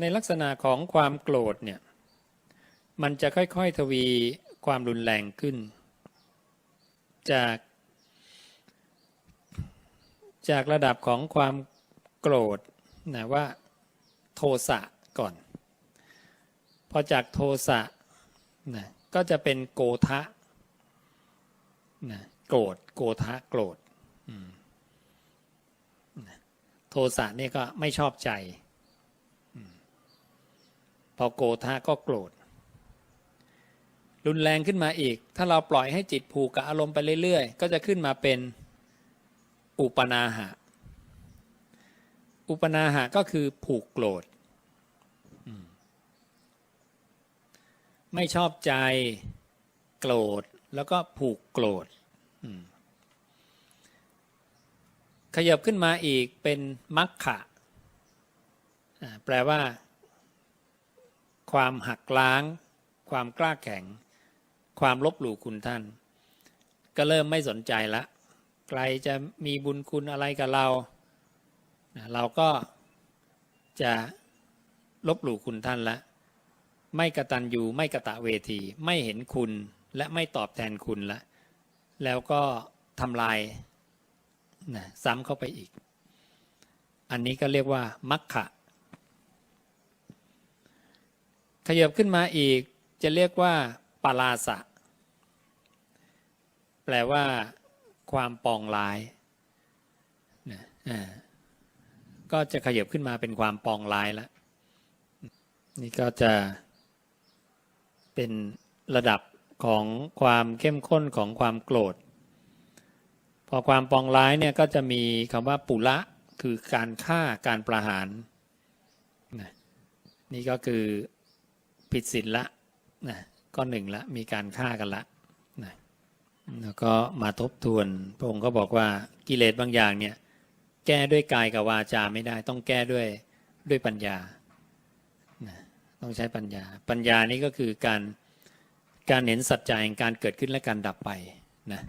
ในลักษณะของความโกรธเนี่ยมันจะค่อยๆทวีความรุนแรงขึ้น จากจากระดับของความโกรธนะว่าโทสะก่อน พอจากโทสะนะก็จะเป็นโกทะนะโกรธโกทะโกรธนะโทสะนี่ก็ไม่ชอบใจ อโกธาก็โกรธ รุนแรงขึ้นมาอีก ถ้าเราปล่อยให้จิตผูกกับอารมณ์ไปเรื่อยๆ ก็จะขึ้นมาเป็นอุปนาหะ อุปนาหะก็คือผูกโกรธ ไม่ชอบใจโกรธแล้วก็ผูกโกรธขยับขึ้นมาอีกเป็นมัคคะแปลว่า ความหักล้าง ความกล้าแข็ง ความลบหลู่คุณท่าน ก็เริ่มไม่สนใจละ ใครจะมีบุญคุณอะไรกับเรา เราก็จะลบหลู่คุณท่านละ ไม่กระตันยูไม่กระตะเวที ไม่เห็นคุณและไม่ตอบแทนคุณละ แล้วก็ทำลายนะซ้ำเข้าไปอีก อันนี้ก็เรียกว่ามัคคะ ขยับขึ้นมาอีกจะเรียกว่าปาลาสะ แปลว่า ความปองร้ายนะก็จะขยับขึ้นมาเป็นความปองร้ายแล้วนี่ก็จะเป็นระดับของความเข้มข้นของความโกรธ พอความปองร้ายเนี่ยก็จะมีคำว่าปุระคือการฆ่าการประหารนะนี่ก็คือ ผิดศีลละนะก็หนึ่งละมีการฆ่ากันละนะแล้วก็มาทบทวนพระองค์ก็บอกว่ากิเลสบางอย่างเนี่ยแก้ด้วยกายกับวาจาไม่ได้ ต้องแก้ด้วยด้วยปัญญานะต้องใช้ปัญญา ปัญญานี้ก็คือการการเห็นสัจจะแห่งการเกิดขึ้นและการดับไปนะ